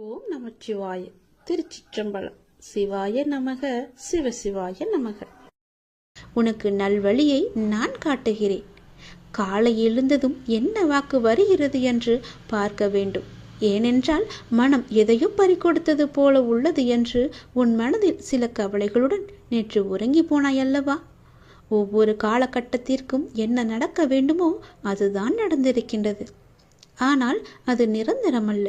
ஓம் நமச்சிவாய. திருச்சிற்றம்பலம். சிவாய நமக சிவசிவாய நமக. உனக்கு நல்வழியை நான் காட்டுகிறேன். காலை எழுந்ததும் என்ன வாக்கு வருகிறது என்று பார்க்க வேண்டும். ஏனென்றால் மனம் எதையும் பறிக்கொடுத்தது போல உள்ளது என்று உன் மனதில் சில கவலைகளுடன் நேற்று உறங்கி போனாய் அல்லவா? ஒவ்வொரு காலகட்டத்திற்கும் என்ன நடக்க வேண்டுமோ அதுதான் நடந்திருக்கின்றது. ஆனால் அது நிரந்தரமல்ல.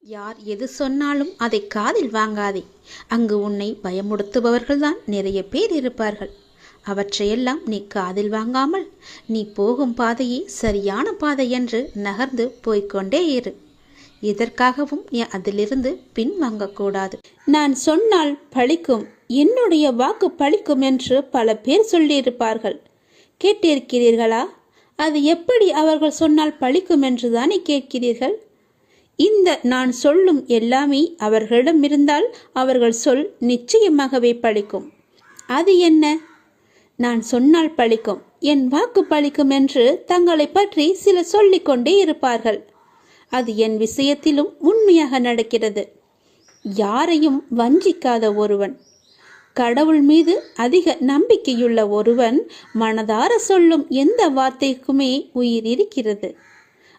யார் எது சொன்னாலும் அதை காதில் வாங்காதே. அங்கு உன்னை பயமுடுத்துபவர்கள்தான் நிறைய பேர் இருப்பார்கள். அவற்றையெல்லாம் நீ காதில் வாங்காமல் நீ போகும் பாதையே சரியான பாதை என்று நகர்ந்து போய்க்கொண்டே இரு. எதற்காகவும் நீ அதிலிருந்து பின்வாங்கக்கூடாது. நான் சொன்னால் பழிக்கும் என்னுடைய வாக்கு பழிக்கும் என்று பல பேர் சொல்லியிருப்பார்கள். கேட்டிருக்கிறீர்களா? அது எப்படி அவர்கள் சொன்னால் பழிக்கும் என்று தானே கேட்கிறீர்கள்? இந்த நான் சொல்லும் எல்லாமே அவர்களிடம் இருந்தால் அவர்கள் சொல் நிச்சயமாகவே பழிக்கும். அது என்ன? நான் சொன்னால் பழிக்கும். என் வாக்கு பழிக்கும் என்று தங்களை பற்றி சில சொல்லிக்கொண்டே இருப்பார்கள். அது என் விஷயத்திலும் உண்மையாக நடக்கிறது. யாரையும் வஞ்சிக்காத ஒருவன். கடவுள் மீது அதிக நம்பிக்கையுள்ள ஒருவன் மனதார சொல்லும் எந்த வார்த்தைக்குமே உயிர் இருக்கிறது.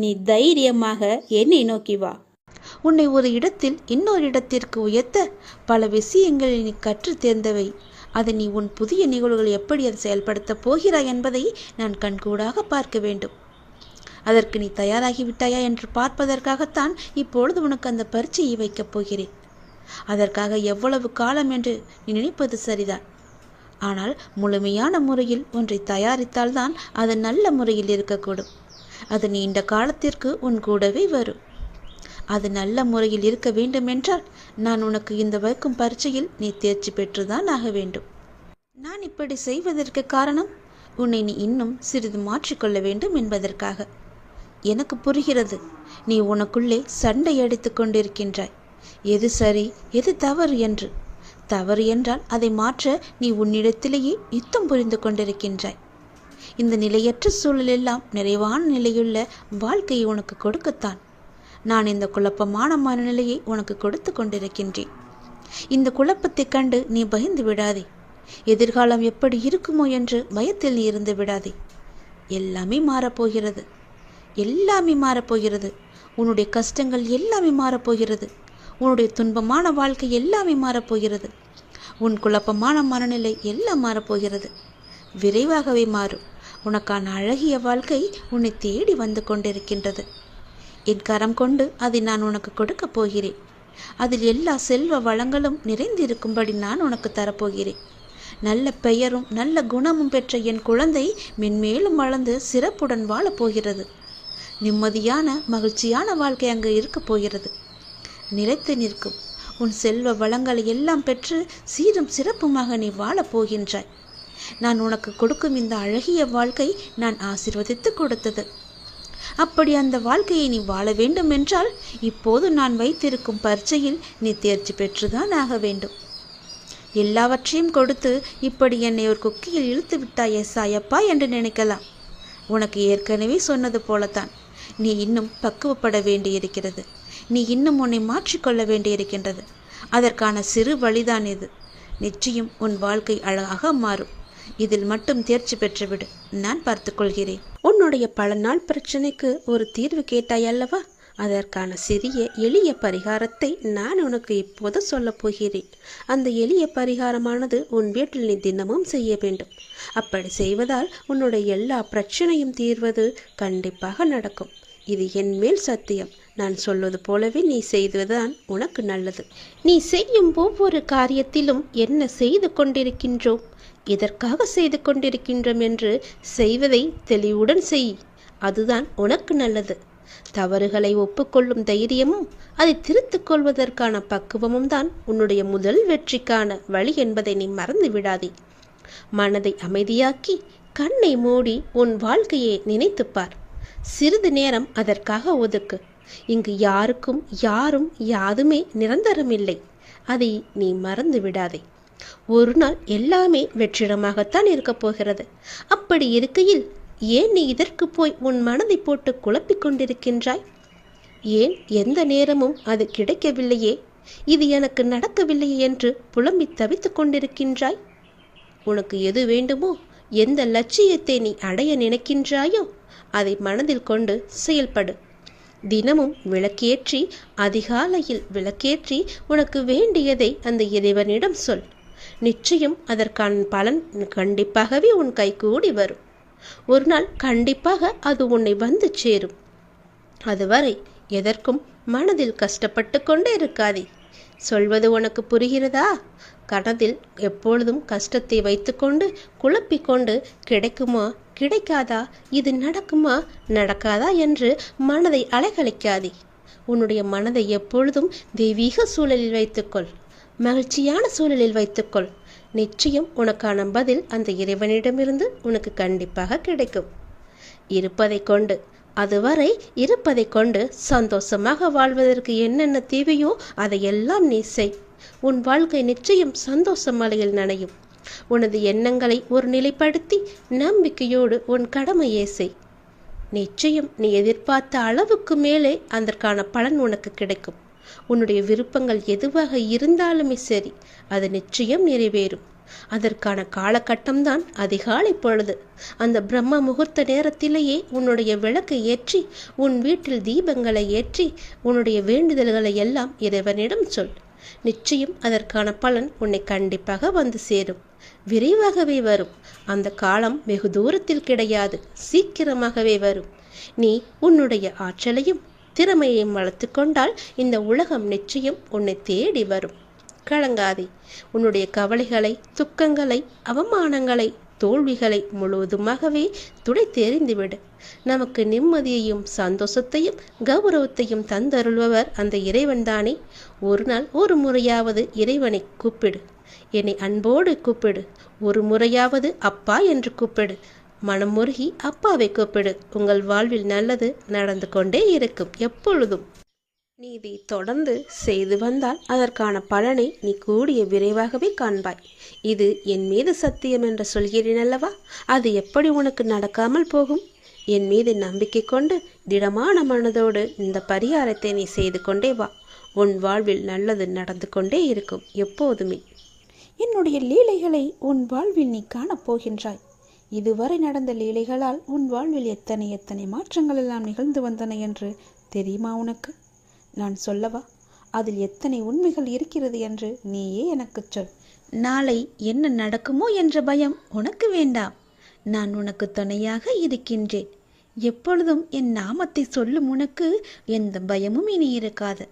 நீ தைரியமாக என்னை நோக்கி வா. உன்னை ஒரு இடத்தில் இன்னொரு இடத்திற்கு உயர்த்த பல விஷயங்களில் நீ கற்று தேர்ந்தவை. அதை நீ உன் புதிய நிகழ்வுகள் எப்படி அதை செயல்படுத்தப் போகிறாய் என்பதை நான் கண்கூடாக பார்க்க வேண்டும். அதற்கு நீ தயாராகிவிட்டாயா என்று பார்ப்பதற்காகத்தான் இப்பொழுது உனக்கு அந்த பரீட்சையை வைக்கப் போகிறேன். அதற்காக எவ்வளவு காலம் என்று நீ நினைப்பது சரிதான். ஆனால் முழுமையான முறையில் ஒன்றை தயாரித்தால்தான் அது நல்ல முறையில் இருக்கக்கூடும். அது நீண்ட காலத்திற்கு உன் கூடவே வரும். அது நல்ல முறையில் இருக்க வேண்டுமென்றால் நான் உனக்கு இந்த வைக்கும் பரீட்சையில் நீ தேர்ச்சி பெற்றுதான் ஆக வேண்டும். நான் இப்படி செய்வதற்கு காரணம் உன்னை நீ இன்னும் சிறிது மாற்றிக்கொள்ள வேண்டும் என்பதற்காக. எனக்கு புரிகிறது நீ உனக்குள்ளே சண்டை அடித்து கொண்டிருக்கின்றாய். எது சரி எது தவறு என்று. தவறு என்றால் அதை மாற்ற நீ உன்னிடத்திலேயே யுத்தம் புரிந்து கொண்டிருக்கின்றாய். இந்த நிலையற்ற சூழலெல்லாம் நிறைவான நிலையுள்ள வாழ்க்கையை உனக்கு கொடுக்கத்தான். நான் இந்த குழப்பமான மனநிலையை உனக்கு கொடுத்து கொண்டிருக்கின்றேன். இந்த குழப்பத்தைக் கண்டு நீ பயந்து விடாதே. எதிர்காலம் எப்படி இருக்குமோ என்று பயத்தில் நீ இருந்து விடாதே. எல்லாமே மாறப்போகிறது. எல்லாமே மாறப்போகிறது. உன்னுடைய கஷ்டங்கள் எல்லாமே மாறப்போகிறது. உன்னுடைய துன்பமான வாழ்க்கை எல்லாமே மாறப்போகிறது. உன் குழப்பமான மனநிலை எல்லாம் மாறப்போகிறது. விரைவாகவே மாறும். உனக்கான அழகிய வாழ்க்கை உன்னை தேடி வந்து கொண்டிருக்கின்றது. என் கரம் கொண்டு அதை நான் உனக்கு கொடுக்கப் போகிறேன். அதில் எல்லா செல்வ வளங்களும் நிறைந்திருக்கும்படி நான் உனக்கு தரப்போகிறேன். நல்ல பெயரும் நல்ல குணமும் பெற்ற என் குழந்தை மென்மேலும் வளர்ந்து சிறப்புடன் வாழப்போகிறது நிம்மதியான மகிழ்ச்சியான வாழ்க்கை அங்கு இருக்கப் போகிறது. நிலைத்து நிற்கும். உன் செல்வ வளங்களை எல்லாம் பெற்று சீரும் சிறப்புமாக நீ வாழப் போகின்றாய். நான் உனக்கு கொடுக்கும் இந்த அழகிய வாழ்க்கை நான் ஆசிர்வதித்து கொடுத்தது. அப்படி அந்த வாழ்க்கையை நீ வாழ வேண்டும் என்றால் இப்போது நான் வைத்திருக்கும் பரீட்சையில் நீ தேர்ச்சி பெற்றுதான் ஆக வேண்டும். எல்லாவற்றையும் கொடுத்து இப்படி என்னை ஒரு குக்கியில் இழுத்து விட்டாயே சாயப்பா என்று நினைக்கலாம். உனக்கு ஏற்கனவே சொன்னது போலத்தான். நீ இன்னும் பக்குவப்பட வேண்டியிருக்கிறது. நீ இன்னும் உன்னை மாற்றிக்கொள்ள வேண்டியிருக்கின்றது. அதற்கான சிறு வழிதான் இது. நிச்சயம் உன் வாழ்க்கை அழகாக மாறும். இதில் மட்டும் தேர்ச்சி பெற்றுவிடு. நான் பார்த்துக்கொள்கிறேன். உன்னுடைய பல நாள் பிரச்சனைக்கு ஒரு தீர்வு கேட்டாய் அல்லவா? அதற்கான சிறிய எளிய பரிகாரத்தை நான் உனக்கு இப்போது சொல்லப் போகிறேன். அந்த எளிய பரிகாரமானது உன் வீட்டில் நீ தினமும் செய்ய வேண்டும். அப்படி செய்வதால் உன்னுடைய எல்லா பிரச்சனையும் தீர்வது கண்டிப்பாக நடக்கும். இது என் மேல் சத்தியம். நான் சொல்வது போலவே நீ செய்துதான் உனக்கு நல்லது. நீ செய்யும் ஒவ்வொரு காரியத்திலும் என்ன செய்து கொண்டிருக்கின்றோம் எதற்காக செய்து கொண்டிருக்கின்றோம் என்று செய்வதை தெளிவுடன் செய். அதுதான் உனக்கு நல்லது. தவறுகளை ஒப்புக்கொள்ளும் தைரியமும் அதை திருத்திக் கொள்வதற்கான பக்குவமும் தான் உன்னுடைய முதல் வெற்றிக்கான வழி என்பதை நீ மறந்து விடாதே. மனதை அமைதியாக்கி கண்ணை மூடி உன் வாழ்க்கையை நினைத்துப்பார் சிறிது நேரம் அதற்காக ஒதுக்கு. இங்கு யாருக்கும் யாரும் யாதுமே நிரந்தரமில்லை. அதை நீ மறந்து விடாதே. ஒரு நாள் எல்லாமே வெற்றிடமாகத்தான் இருக்கப் போகிறது. அப்படி இருக்கையில் ஏன் நீ இதற்கு போய் உன் மனதை போட்டு குழப்பிக் கொண்டிருக்கின்றாய்? ஏன் எந்த நேரமும் அது கிடைக்கவில்லையே? இது எனக்கு நடக்கவில்லையே என்று புலம்பி தவித்துக் கொண்டிருக்கின்றாய்? உனக்கு எது வேண்டுமோ எந்த லட்சியத்தை நீ அடைய நினைக்கின்றாயோ அதை மனதில் கொண்டு செயல்படு. தினமும் விளக்கேற்றி அதிகாலையில் விளக்கேற்றி உனக்கு வேண்டியதை அந்த இறைவனிடம் சொல். நிச்சயம் அதற்கான பலன் கண்டிப்பாகவே உன் கைகூடி வரும். ஒரு நாள் கண்டிப்பாக அது உன்னை வந்து சேரும். அதுவரை எதற்கும் மனதில் கஷ்டப்பட்டு கொண்டே இருக்காதே. சொல்வது உனக்கு புரிகிறதா? கனதில் எப்பொழுதும் கஷ்டத்தை வைத்துக்கொண்டு குழப்பிக்கொண்டு கிடைக்குமா கிடைக்காதா இது நடக்குமா நடக்காதா என்று மனதை அலைகழிக்காதே. உன்னுடைய மனதை எப்பொழுதும் தெய்வீக சூழலில் வைத்துக்கொள் மகிழ்ச்சியான சூழலில் வைத்துக்கொள். நிச்சயம் உனக்கான பதில் அந்த இறைவனிடமிருந்து உனக்கு கண்டிப்பாக கிடைக்கும். இருப்பதை கொண்டு அதுவரை இருப்பதை கொண்டு சந்தோஷமாக வாழ்வதற்கு என்னென்ன தேவையோ அதையெல்லாம் நீ செய். உன் வாழ்க்கை நிச்சயம் சந்தோஷ மலையில் நனையும். உனது எண்ணங்களை ஒரு நிலைப்படுத்தி நம்பிக்கையோடு உன் கடமையே செய். நிச்சயம் நீ எதிர்பார்த்த அளவுக்கு மேலே அதற்கான பலன் உனக்கு கிடைக்கும். உன்னுடைய விருப்பங்கள் எதுவாக இருந்தாலுமே சரி அது நிச்சயம் நிறைவேறும். அதற்கான காலகட்டம்தான் அதிகாலை பொழுது. அந்த பிரம்ம முகூர்த்த நேரத்திலேயே உன்னுடைய விளக்கை ஏற்றி உன் வீட்டில் தீபங்களை ஏற்றி உன்னுடைய வேண்டுதல்களை எல்லாம் இறைவனிடம் சொல். நிச்சயம் அதற்கான பலன் உன்னை கண்டிப்பாக வந்து சேரும். விரைவாகவே வரும். அந்த காலம் வெகு தூரத்தில் கிடையாது. சீக்கிரமாகவே வரும். நீ உன்னுடைய ஆற்றலையும் திறமையையும் வளர்த்து கொண்டால் இந்த உலகம் நிச்சயம் உன்னை தேடி வரும். கலங்காதே. உன்னுடைய கவலைகளை துக்கங்களை அவமானங்களை தோல்விகளை முழுவதுமாகவே துடை தெரிந்துவிடு. நமக்கு நிம்மதியையும் சந்தோஷத்தையும் கௌரவத்தையும் தந்தருள்பவர் அந்த இறைவன்தானே. ஒரு நாள் ஒரு முறையாவது இறைவனை கூப்பிடு. என்னை அன்போடு கூப்பிடு. ஒரு முறையாவது அப்பா என்று கூப்பிடு. மனம் முருகி அப்பாவை கூப்பிடு. உங்கள் வாழ்வில் நல்லது நடந்து கொண்டே இருக்கும் எப்பொழுதும். நீ இதை தொடர்ந்து செய்து வந்தால் அதற்கான பலனை நீ கூடிய விரைவாகவே காண்பாய். இது என் மீது சத்தியம் என்று சொல்கிறேன் அல்லவா? அது எப்படி உனக்கு நடக்காமல் போகும்? என் மீது நம்பிக்கை கொண்டு திடமான மனதோடு இந்த பரிகாரத்தை நீ செய்து கொண்டே வா. உன் வாழ்வில் நல்லது நடந்து கொண்டே இருக்கும் எப்போதுமே. என்னுடைய லீலைகளை உன் வாழ்வில் நீ காணப் போகின்றாய். இதுவரை நடந்த லீலைகளால் உன் வாழ்வில் எத்தனை எத்தனை மாற்றங்கள் எல்லாம் நிகழ்ந்து வந்தன என்று தெரியுமா உனக்கு? நான் சொல்லவா? அதில் எத்தனை உண்மைகள் இருக்கிறது என்று நீயே எனக்குச் சொல். நாளை என்ன நடக்குமோ என்ற பயம் உனக்கு வேண்டாம். நான் உனக்கு துணையாக இருக்கின்றேன். எப்பொழுதும் என் நாமத்தை சொல்லும் உனக்கு எந்த பயமும் இனி இருக்காது.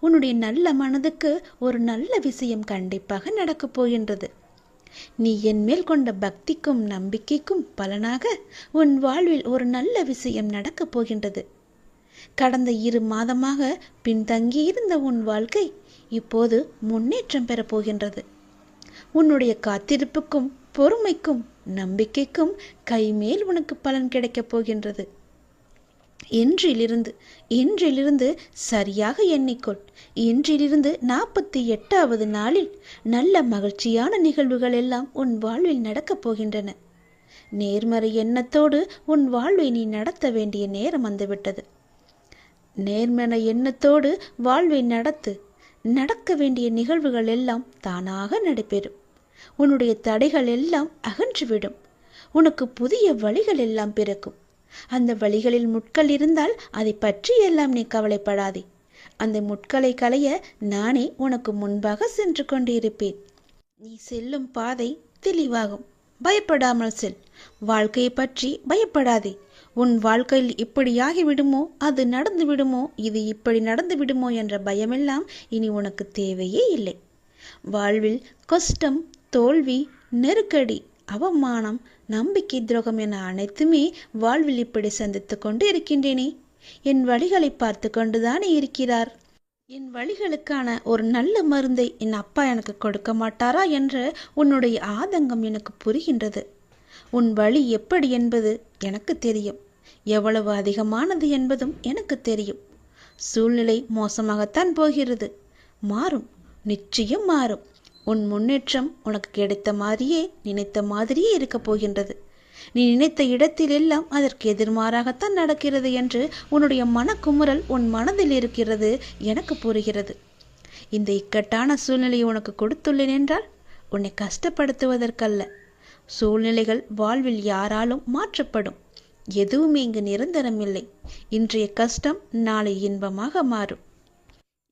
உன்னுடைய நல்ல மனதுக்கு ஒரு நல்ல விஷயம் கண்டிப்பாக நடக்கப் போகின்றது. நீ என்மேல் கொண்ட பக்திக்கும் நம்பிக்கைக்கும் பலனாக உன் வாழ்வில் ஒரு நல்ல விஷயம் நடக்கப் போகின்றது. கடந்த இரு மாதமாக பின்தங்கியிருந்த உன் வாழ்க்கை இப்போது முன்னேற்றம் பெறப் போகின்றது. உன்னுடைய காத்திருப்புக்கும் பொறுமைக்கும் நம்பிக்கைக்கும் கைமேல் உனக்கு பலன் கிடைக்கப் போகின்றது. இன்றிலிருந்து இன்றிலிருந்து சரியாக எண்ணிக்கொள். இன்றிலிருந்து நாற்பத்தி எட்டாவது நாளில் நல்ல மகிழ்ச்சியான நிகழ்வுகள் எல்லாம் உன் வாழ்வில் நடக்கப் போகின்றன. நேர்மறை எண்ணத்தோடு உன் வாழ்வை நீ நடத்த வேண்டிய நேரம் வந்துவிட்டது. நேர்மறை எண்ணத்தோடு வாழ்வை நடத்து நடக்க வேண்டிய நிகழ்வுகள் எல்லாம் தானாக நடைபெறும். உன்னுடைய தடைகள் எல்லாம் அகன்றுவிடும். உனக்கு புதிய வழிகள் எல்லாம் பிறக்கும். அந்த வழிகளில் முட்கள் இருந்தால் அதை பற்றி எல்லாம் நீ கவலைப்படாதே. அந்த முட்களை களைய நானே உனக்கு முன்பாக சென்று கொண்டிருப்பேன். நீ செல்லும் பாதை தெளிவாகும். பயப்படாமல் செல். வாழ்க்கையை பற்றி பயப்படாதே. உன் வாழ்க்கையில் இப்படியாகி விடுமோ அது நடந்து விடுமோ இது இப்படி நடந்து விடுமோ என்ற பயமெல்லாம் இனி உனக்கு தேவையே இல்லை. வாழ்வில் கஷ்டம் தோல்வி நெருக்கடி அவமானம் நம்பிக்கை துரோகம் என அனைத்துமே வாழ்வில் இப்படி சந்தித்து கொண்டு இருக்கின்றேனே. என் வழிகளை பார்த்து கொண்டுதானே இருக்கிறார். என் வழிகளுக்கான ஒரு நல்ல மருந்தை என் அப்பா எனக்கு கொடுக்க மாட்டாரா என்ற உன்னுடைய ஆதங்கம் எனக்கு புரிகின்றது. உன் வழி எப்படி என்பது எனக்கு தெரியும். எவ்வளவு அதிகமானது என்பதும் எனக்கு தெரியும். சூழ்நிலை மோசமாகத்தான் போகிறது. மாறும். நிச்சயம் மாறும். உன் முன்னேற்றம் உனக்கு கிடைத்த மாதிரியே நினைத்த மாதிரியே இருக்கப் போகின்றது. நீ நினைத்த இடத்தில் எல்லாம் அதற்கு எதிர்மாறாகத்தான் நடக்கிறது என்று உன்னுடைய மனக்குமுறல் உன் மனதில் இருக்கிறது எனக்கு புரிகிறது. இந்த இக்கட்டான சூழ்நிலையை உனக்கு கொடுத்துள்ளேன் என்றால் உன்னை கஷ்டப்படுத்துவதற்கல்ல. சூழ்நிலைகள் வாழ்வில் யாராலும் மாற்றப்படும். எதுவுமே இங்கு நிரந்தரமில்லை இன்றைய கஷ்டம் நாளை இன்பமாக மாறும்.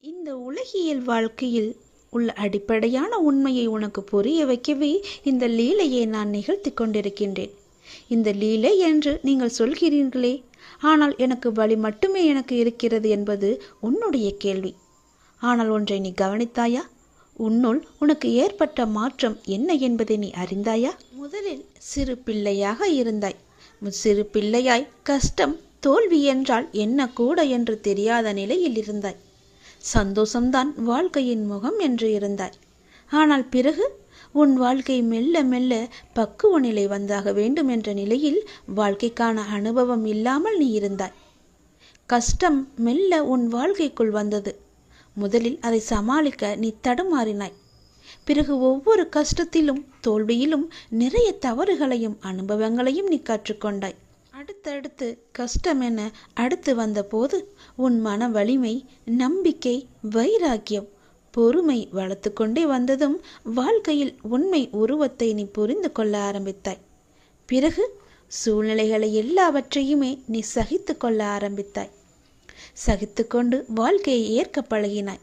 இந்த உலகியல் வாழ்க்கையில் உள்ள அடிப்படையான உண்மையை உனக்கு புரிய வைக்கவே இந்த லீலையை நான் நிகழ்த்தி கொண்டிருக்கின்றேன். இந்த லீலை என்று நீங்கள் சொல்கிறீர்களே ஆனால் எனக்கு வழி மட்டுமே எனக்கு இருக்கிறது என்பது உன்னுடைய கேள்வி. ஆனால் ஒன்றை நீ கவனித்தாயா? உன்னுள் உனக்கு ஏற்பட்ட மாற்றம் என்ன என்பதை நீ அறிந்தாயா? முதலில் சிறு பிள்ளையாக இருந்தாய். சிறு பிள்ளையாய் கஷ்டம் தோல்வி என்றால் என்ன கூட என்று தெரியாத நிலையில் இருந்தாய். சந்தோஷம்தான் வாழ்க்கையின் முகம் என்று இருந்தாய் ஆனால் பிறகு உன் வாழ்க்கை மெல்ல மெல்ல பக்குவ நிலை வந்தாக வேண்டும் என்ற நிலையில் வாழ்க்கைக்கான அனுபவம் இல்லாமல் நீ இருந்தாய். கஷ்டம் மெல்ல உன் வாழ்க்கைக்குள் வந்தது. முதலில் அதை சமாளிக்க நீ தடுமாறினாய். பிறகு ஒவ்வொரு கஷ்டத்திலும் தோல்வியிலும் நிறைய தவறுகளையும் அனுபவங்களையும் நீ கற்றுக்கொண்டாய். அடுத்தடுத்து கஷ்டம் என அடுத்து வந்தபோது உன் மன வலிமை நம்பிக்கை வைராக்கியம் பொறுமை வளர்த்து கொண்டே வந்ததும் வாழ்க்கையில் உண்மை உருவத்தை நீ புரிந்து கொள்ள ஆரம்பித்தாய். பிறகு சூழ்நிலைகளை எல்லாவற்றையுமே நீ சகித்து கொள்ள ஆரம்பித்தாய். சகித்துக்கொண்டு வாழ்க்கையை ஏற்க பழகினாய்.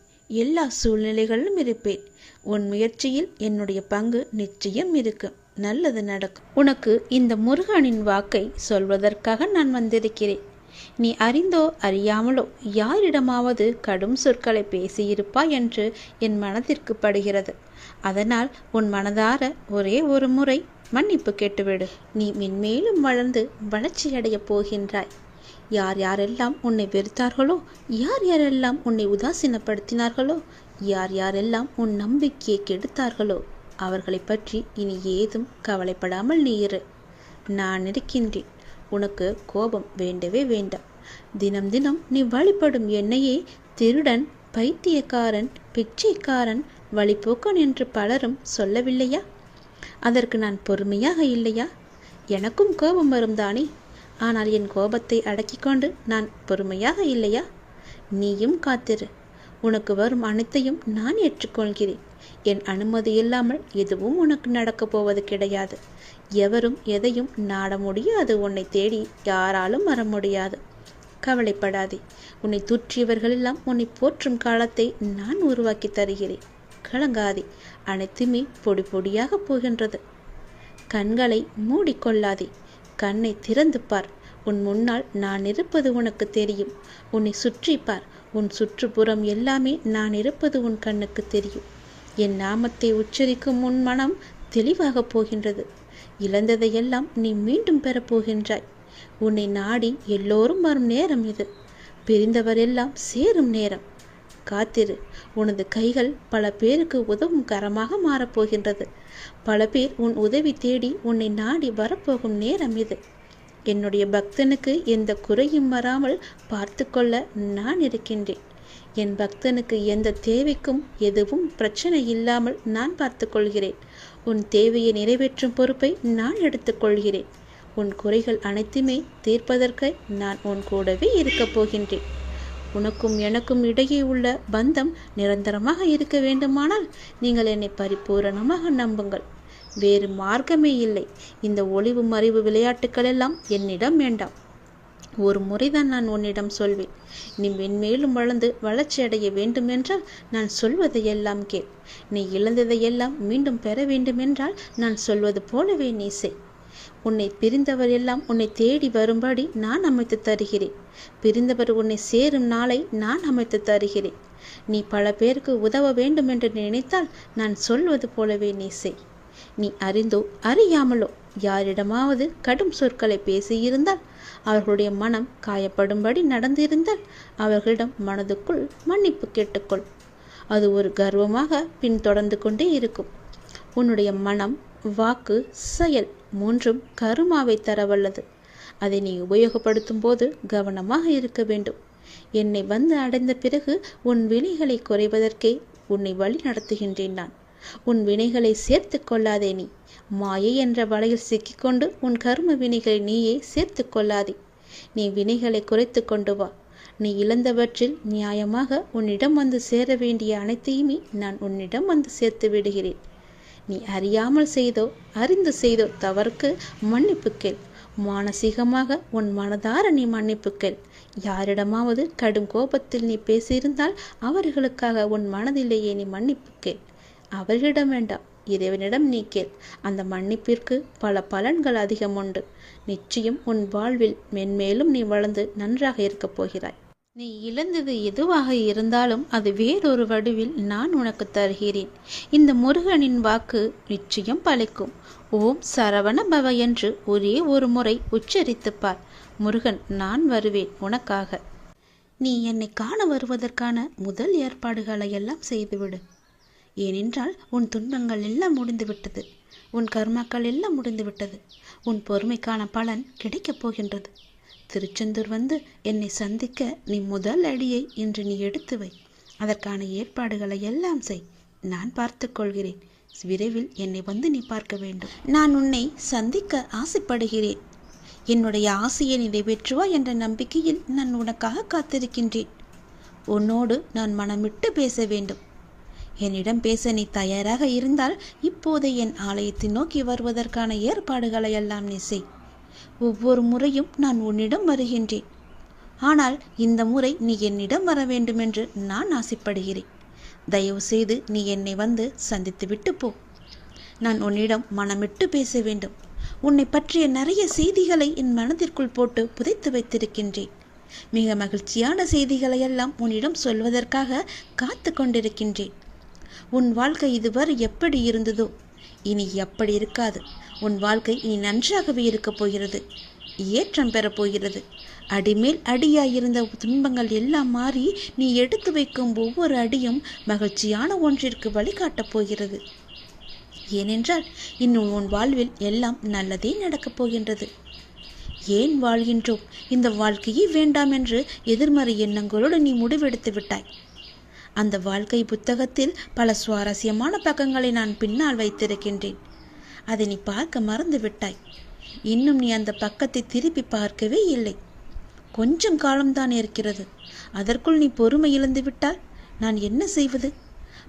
எல்லா சூழ்நிலைகளிலும் இருப்பேன். உன் முயற்சியில் என்னுடைய பங்கு நிச்சயம் இருக்கும் நல்லது நடக்கும். உனக்கு இந்த முருகனின் வாக்கை சொல்வதற்காக நான் வந்திருக்கிறேன். நீ அறிந்தோ அறியாமலோ யாரிடமாவது கடும் சொற்களை பேசியிருப்பாய் என்று என் மனதிற்கு படுகிறது. அதனால் உன் மனதார ஒரே ஒரு முறை மன்னிப்பு கேட்டுவிடு. நீ மென்மேலும் வளர்ந்து வளர்ச்சியடையப் போகின்றாய். யார் யாரெல்லாம் உன்னை வெறுத்தார்களோ யார் யாரெல்லாம் உன்னை உதாசீனப்படுத்தினார்களோ யார் யாரெல்லாம் உன் நம்பிக்கையை கெடுத்தார்களோ அவர்களை பற்றி இனி ஏதும் கவலைப்படாமல் நீ இரு. நான் இருக்கின்றேன். உனக்கு கோபம் வேண்டவே வேண்டாம். தினம் தினம் நீ வழிபடும் என்னையே திருடன் பைத்தியக்காரன் பிச்சைக்காரன் வழிபோக்கன் என்று பலரும் சொல்லவில்லையா? அதற்கு நான் பொறுமையாக இல்லையா? எனக்கும் கோபம் வரும் தானே. ஆனால் என் கோபத்தை அடக்கிக் கொண்டு நான் பொறுமையாக இல்லையா? நீயும் காத்திரு. உனக்கு வரும் அனைத்தையும் நான் ஏற்றுக்கொள்கிறேன். என் அனுமதி இல்லாமல் எதுவும் உனக்கு நடக்கப் போவது கிடையாது. எவரும் எதையும் நாட முடியாது. உன்னை தேடி யாராலும் வர முடியாது. கவலைப்படாதே. உன்னை தூற்றியவர்களெல்லாம் உன்னை போற்றும் காலத்தை நான் உருவாக்கி தருகிறேன். கலங்காதே. அனைத்துமே பொடி பொடியாக போகின்றது. கண்களை மூடிக்கொள்ளாதே. கண்ணை திறந்து பார். உன் முன்னால் நான் இருப்பது உனக்கு தெரியும். உன்னை சுற்றி பார். உன் சுற்றுப்புறம் எல்லாமே நான் இருப்பது உன் கண்ணுக்கு தெரியும். என் நாமத்தை உச்சரிக்கும் உன் மனம் தெளிவாக போகின்றது. இழந்ததையெல்லாம் நீ மீண்டும் பெறப்போகின்றாய் உன்னை நாடி எல்லோரும் வரும் நேரம் இது. பிரிந்தவரெல்லாம் சேரும் நேரம். காத்திரு. உனது கைகள் பல பேருக்கு உதவும் கரமாக மாறப்போகின்றது பல பேர் உன் உதவி தேடி உன்னை நாடி வரப்போகும் நேரம் இது. என்னுடைய பக்தனுக்கு எந்த குறையும் வராமல் பார்த்து கொள்ள நான் இருக்கின்றேன். என் பக்தனுக்கு எந்த தேவைக்கும் எதுவும் பிரச்சனை இல்லாமல் நான் பார்த்து கொள்கிறேன் உன் தேவையை நிறைவேற்றும் பொறுப்பை நான் எடுத்துக்கொள்கிறேன். உன் குறைகள் அனைத்துமே தீர்ப்பதற்கு நான் உன் கூடவே இருக்கப் போகின்றேன். உனக்கும் எனக்கும் இடையே உள்ள பந்தம் நிரந்தரமாக இருக்க வேண்டுமானால் நீங்கள் என்னை பரிபூரணமாக நம்புங்கள். வேறு மார்க்கமே இல்லை. இந்த ஒளிவு மறைவு விளையாட்டுக்கள் எல்லாம் என்னிடம் வேண்டாம். ஒரு முறைதான் நான் உன்னிடம் சொல்வேன். நீ மென்மேலும் வளர்ந்து வளர்ச்சி அடைய வேண்டுமென்றால் நான் சொல்வதையெல்லாம் கேள். நீ இழந்ததையெல்லாம் மீண்டும் பெற வேண்டுமென்றால் நான் சொல்வது போலவே நீ செய். உன்னை பிரிந்தவர் எல்லாம் உன்னை தேடி வரும்படி நான் அமைத்து தருகிறேன். பிரிந்தவர் உன்னை சேரும் நாளை நான் அமைத்து தருகிறேன். நீ பல பேருக்கு உதவ வேண்டும் என்று நினைத்தால் நான் சொல்வது போலவே நீ செய். நீ அறிந்தோ அறியாமலோ யாரிடமாவது கடும் சொற்களை பேசியிருந்தால் அவர்களுடைய மனம் காயப்படும்படி நடந்திருந்தால் அவர்களிடம் மனதுக்குள் மன்னிப்பு கேட்டுக்கொள். அது ஒரு கர்வமாக பின்தொடர்ந்து கொண்டே இருக்கும். உன்னுடைய மனம் வாக்கு செயல் மூன்றும் கருமாவை தரவல்லது. அதை நீ உபயோகப்படுத்தும் போது கவனமாக இருக்க வேண்டும். என்னை வந்து அடைந்த பிறகு உன் வினைகளை குறைவதற்கே உன்னை வழி நடத்துகின்றேன் நான். உன் வினைகளை சேர்த்து கொள்ளாதே நீ. மாயை என்ற வலையில் சிக்கிக்கொண்டு உன் கர்ம வினைகளை நீயே சேர்த்து கொள்ளாதே. நீ வினைகளை குறைத்து கொண்டு வா. நீ இழந்தவற்றில் நியாயமாக உன்னிடம் வந்து சேர வேண்டிய அனைத்தையுமே நான் உன்னிடம் வந்து சேர்த்து விடுகிறேன். நீ அறியாமல் செய்தோ அறிந்து செய்தோ தவறுக்கு மன்னிப்பு கேள். மானசீகமாக உன் மனதார நீ மன்னிப்பு கேள். யாரிடமாவது கடும் கோபத்தில் நீ பேசியிருந்தால் அவர்களுக்காக உன் மனதிலேயே நீ மன்னிப்பு கேள். அவர்களிடம் வேண்டாம் இறைவனிடம் நீ கேள். அந்த மன்னிப்பிற்கு பல பலன்கள் அதிகம் உண்டு. நிச்சயம் உன் வாழ்வில் மென்மேலும் நீ வளர்ந்து நன்றாக இருக்கப் போகிறாய். நீ இழந்தது எதுவாக இருந்தாலும் அது வேறொரு வடிவில் நான் உனக்கு தருகிறேன். இந்த முருகனின் வாக்கு நிச்சயம் பழிக்கும். ஓம் சரவண பவ என்று ஒரே ஒரு முறை உச்சரித்துப்பார் முருகன் நான் வருவேன் உனக்காக. நீ என்னை காண வருவதற்கான முதல் ஏற்பாடுகளை எல்லாம் செய்துவிடு. ஏனென்றால் உன் துன்பங்கள் எல்லாம் முடிந்துவிட்டது. உன் கர்மாக்கள் எல்லாம் முடிந்துவிட்டது. உன் பொறுமைக்கான பலன் கிடைக்கப் போகின்றது. திருச்செந்தூர் வந்து என்னை சந்திக்க நீ முதல் அடியை இன்று நீ எடுத்து வை. அதற்கான ஏற்பாடுகளை எல்லாம் செய். நான் பார்த்துக்கொள்கிறேன் விரைவில் என்னை வந்து நீ பார்க்க வேண்டும். நான் உன்னை சந்திக்க ஆசைப்படுகிறேன். என்னுடைய ஆசையை நிறைவேற்றுவா என்ற நம்பிக்கையில் நான் உனக்காக காத்திருக்கின்றேன். உன்னோடு நான் மனமிட்டு பேச வேண்டும். என்னிடம் பேச நீ தயாராக இருந்தால் இப்போது என் ஆலயத்தை நோக்கி வருவதற்கான ஏற்பாடுகளை எல்லாம் நீ செய். ஒவ்வொரு முறையும் நான் உன்னிடம் வருகின்றேன். ஆனால் இந்த முறை நீ என்னிடம் வர வேண்டுமென்று நான் ஆசைப்படுகிறேன். தயவு செய்து நீ என்னை வந்து சந்தித்துவிட்டு போ. நான் உன்னிடம் மனமிட்டு பேச வேண்டும். உன்னை பற்றிய நிறைய செய்திகளை என் மனதிற்குள் போட்டு புதைத்து வைத்திருக்கின்றேன். மிக மகிழ்ச்சியான செய்திகளை எல்லாம் உன்னிடம் சொல்வதற்காக காத்து கொண்டிருக்கின்றேன். உன் வாழ்க்கை இதுவரை எப்படி இருந்ததோ இனி எப்படி இருக்காது. உன் வாழ்க்கை இனி நன்றாகவே இருக்கப் போகிறது. ஏற்றம் பெறப்போகிறது அடிமேல் அடியாயிருந்த துன்பங்கள் எல்லாம் மாறி நீ எடுத்து வைக்கும் ஒவ்வொரு அடியும் மகிழ்ச்சியான ஒன்றிற்கு வழிகாட்டப் போகிறது. ஏனென்றால் இன்னும் உன் வாழ்வில் எல்லாம் நல்லதே நடக்கப் போகின்றது. ஏன் வாழ்கின்றோம்? இந்த வாழ்க்கையே வேண்டாம் என்று எதிர்மறை எண்ணங்களோடு நீ முடிவெடுத்து விட்டாய். அந்த வாழ்க்கை புத்தகத்தில் பல சுவாரஸ்யமான பக்கங்களை நான் பின்னால் வைத்திருக்கின்றேன். அதை நீ பார்க்க மறந்து விட்டாய். இன்னும் நீ அந்த பக்கத்தை திருப்பி பார்க்கவே இல்லை. கொஞ்சம் காலம்தான் இருக்கிறது. அதற்குள் நீ பொறுமை இழந்து விட்டால் நான் என்ன செய்வது?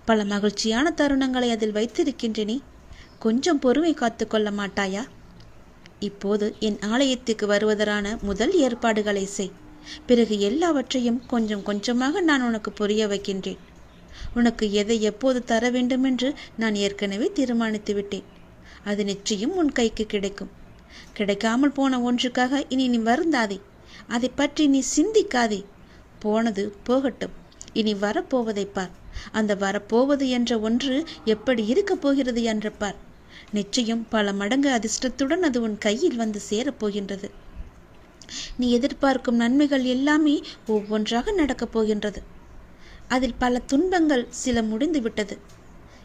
பல மகிழ்ச்சியான தருணங்களை அதில் வைத்திருக்கின்றனே. கொஞ்சம் பொறுமை காத்து கொள்ள மாட்டாயா? இப்போது என் ஆலயத்துக்கு வருவதற்கான முதல் ஏற்பாடுகளை செய். பிறகு எல்லாவற்றையும் கொஞ்சம் கொஞ்சமாக நான் உனக்கு புரிய வைக்கின்றேன். உனக்கு எதை எப்போது தர வேண்டுமென்று நான் ஏற்கனவே தீர்மானித்து விட்டேன். அது நிச்சயம் உன் கைக்கு கிடைக்கும். கிடைக்காமல் போன ஒன்றுக்காக இனி நீ வருந்தாதே. அதை பற்றி நீ சிந்திக்காதே. போனது போகட்டும். இனி வரப்போவதை பார். அந்த வரப்போவது என்ற ஒன்று எப்படி இருக்கப் போகிறது என்று பார். நிச்சயம் பல மடங்கு அதிர்ஷ்டத்துடன் அது உன் கையில் வந்து சேரப்போகின்றது நீ எதிர்பார்க்கும் நன்மைகள் எல்லாமே ஒவ்வொன்றாக நடக்கப் போகின்றது. அதில் பல துன்பங்கள் சில முடிந்து விட்டது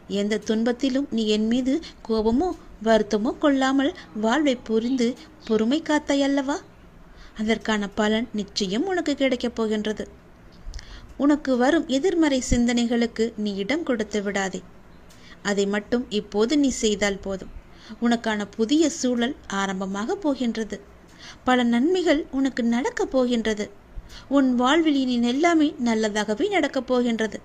எந்த துன்பத்திலும் நீ என் மீது கோபமோ வருத்தமோ கொள்ளாமல் வாழ்வை புரிந்து பொறுமை காத்தாய் அல்லவா? அதற்கான பலன் நிச்சயம் உனக்கு கிடைக்கப் போகின்றது. உனக்கு வரும் எதிர்மறை சிந்தனைகளுக்கு நீ இடம் கொடுத்து விடாதே. அதை மட்டும் இப்போது நீ செய்தால் போதும். உனக்கான புதிய சூழல் ஆரம்பமாக போகின்றது. பல நன்மைகள் உனக்கு நடக்கப் போகின்றது. உன் வாழ்வில் இனி எல்லாமே நல்லதாகவே நடக்கப் போகின்றது.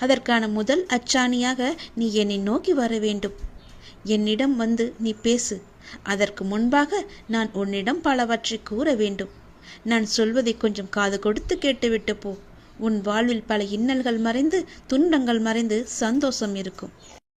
அதற்கான முதல் அச்சாணியாக நீ என்னை நோக்கி வர வேண்டும். என்னிடம் வந்து நீ பேசு. அதற்கு முன்பாக நான் உன்னிடம் பலவற்றை கூற வேண்டும். நான் சொல்வதை கொஞ்சம் காது கொடுத்து கேட்டுவிட்டு போ. உன் வாழ்வில் பல இன்னல்கள் மறைந்து துன்பங்கள் மறைந்து சந்தோஷம் இருக்கும்.